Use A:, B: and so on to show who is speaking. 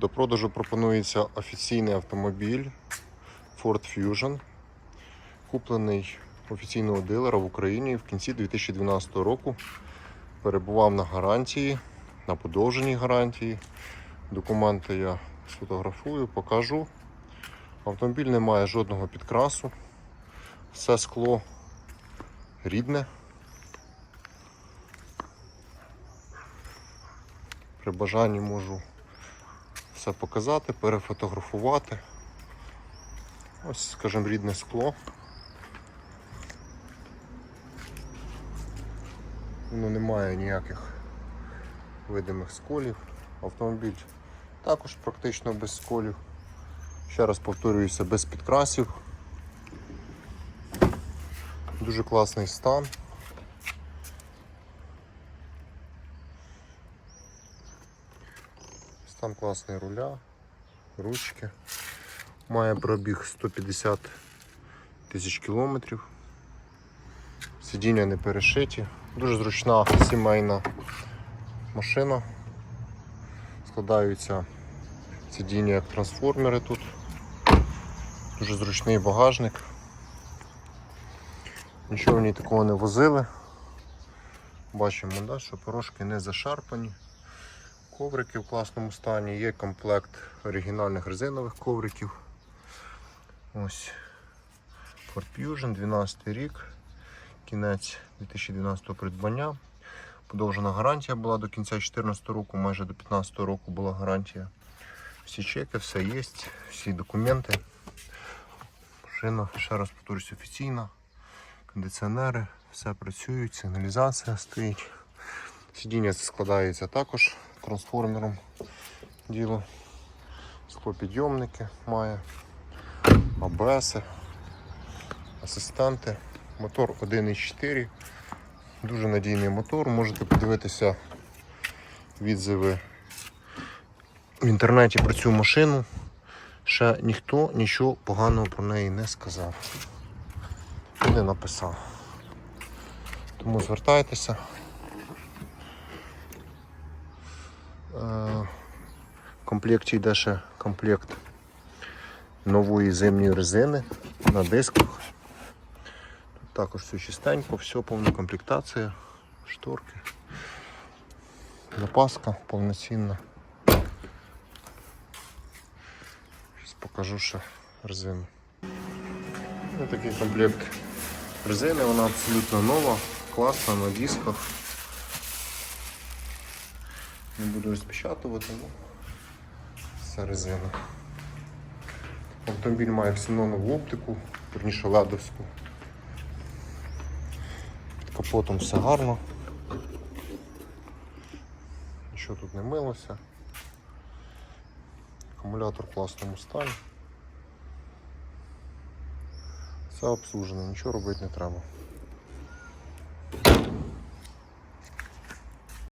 A: До продажу пропонується офіційний автомобіль Ford Fusion, куплений офіційного дилера в Україні в кінці 2012 року. Перебував на гарантії, на подовженій гарантії. Документи я сфотографую, покажу. Автомобіль не має жодного підкрасу. Все скло рідне. При бажанні можу все показати, перефотографувати. Ось, скажімо, рідне скло. Воно не має ніяких видимих сколів. Автомобіль також практично без сколів. Ще раз повторююся, без підкрасів. Дуже класний стан. Стан класний руля, ручки. Має пробіг 150 тисяч кілометрів. Сидіння не перешиті. Дуже зручна сімейна машина. Складаються сидіння як трансформери тут. Дуже зручний багажник. Нічого в ній такого не возили. Бачимо, да, що порожки не зашарпані. Коврики в класному стані, є комплект оригінальних резинових ковриків. Ось Ford Fusion, 12 рік, кінець 2012 придбання. Подовжена гарантія була до кінця 2014 року, майже до 2015 року була гарантія. Всі чеки, все є, всі документи. Машина, ще раз повторюсь, офіційна. Кондиціонери, все працюють, сигналізація стоїть. Сидіння складається також трансформером діло. Склопідйомники має, АБС, асистенти, мотор 1.4, дуже надійний мотор, можете подивитися відзиви в інтернеті про цю машину. Ще ніхто нічого поганого про неї не сказав і не написав. Тому звертайтеся. В комплекті йде ще комплект нової зимньої резини на дисках. Тут також все чистенько, все повна комплектація, шторки, запаска повноцінна. Зараз покажу ще резину. Ось такий комплект резини, вона абсолютно нова, класна на дисках. Не буду розпечатувати, ну це резина. Автомобіль має ксенонову оптику, верніше ледовську. Під капотом все гарно. Нічого тут не милося. Акумулятор в класному стані. Все обслужено, нічого робити не треба.